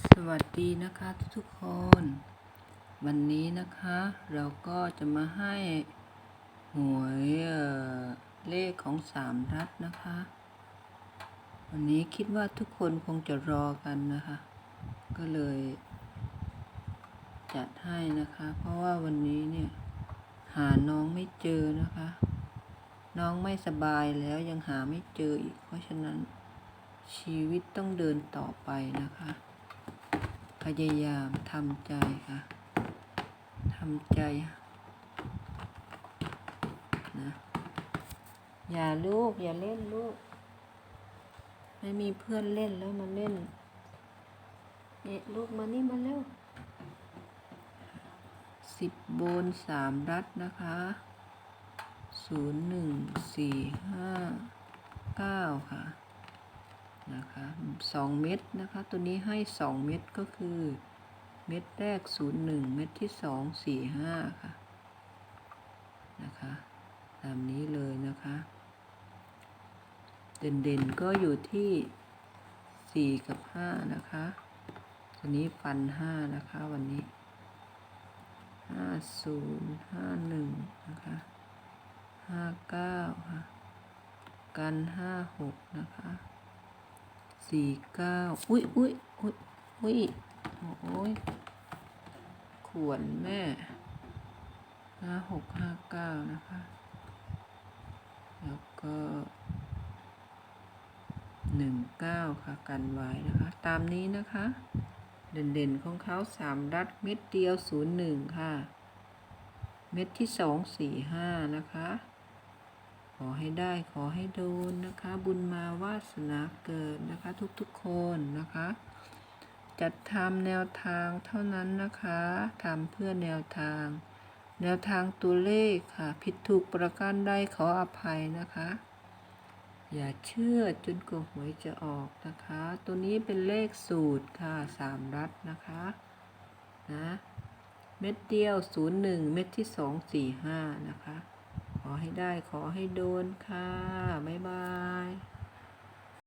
สวัสดีนะคะทุกๆคน วันนี้นะคะเราก็จะมาให้หวยเเลขของสามรัฐนะคะ วันนี้คิดว่าทุกคนคงจะรอกันนะคะ ก็เลย จัดให้นะคะ เพราะว่าวันนี้เนี่ยหาน้องไม่เจอนะคะ น้องไม่สบายแล้วยังหาไม่เจออีก เพราะฉะนั้นชีวิตต้องเดินต่อไปนะคะ พยายามทำใจค่ะทำใจนะอย่าลูก อย่าเล่นลูก ไม่มีเพื่อนเล่นแล้วมาเล่นเนี่ยลูกมานี่มาเร็วสิบโบนสามรัดนะคะศูนย์หนึ่งสี่ห้าเก้าค่ะ นะคะสองเม็ดนะคะ ตัวนี้ให้สองเม็ดก็คือ เม็ดแรกศูนย์หนึ่งเม็ดที่สองสี่ห้าค่ะนะคะตามนี้เลยนะคะ เด่นๆก็อยู่ที่สี่กับห้านะคะตัวนี้ฟันห้านะคะวันนี้ห้าศูนย์ห้าหนึ่งนะคะห้าเก้าค่ะ กันห้าหกนะคะ สี่เก้าอุ้ยอุ้ยอุ้ยอุ้ยโอ้ยขวนแม่ห้าหกห้าเก้านะคะ แล้วก็หนึ่งเก้าค่ะกันไว้นะคะ ตามนี้นะคะ เด่นๆของเขาสามรัดเม็ดเดียวศูนย์หนึ่งค่ะ เม็ดที่สองสี่ห้านะคะ อให้ได้ขอให้โดนนะคะ บุญมาวาสนาเกิดนะคะ ทุกๆคนนะคะ จัดทำแนวทางเท่านั้นนะคะทำเพื่อแนวทาง แนวทางตัวเลขค่ะ ผิดถูกประการใดขออภัยนะคะ อย่าเชื่อจนกว่าหวยจะออกนะคะ ตัวนี้เป็นเลขสูตรค่ะสามรัดนะคะนะเม็ดเดียวศูนย์หนึ่งเม็ดที่สองสี่ห้านะคะ ให้ได้ขอให้โดนค่ะ บ๊ายบาย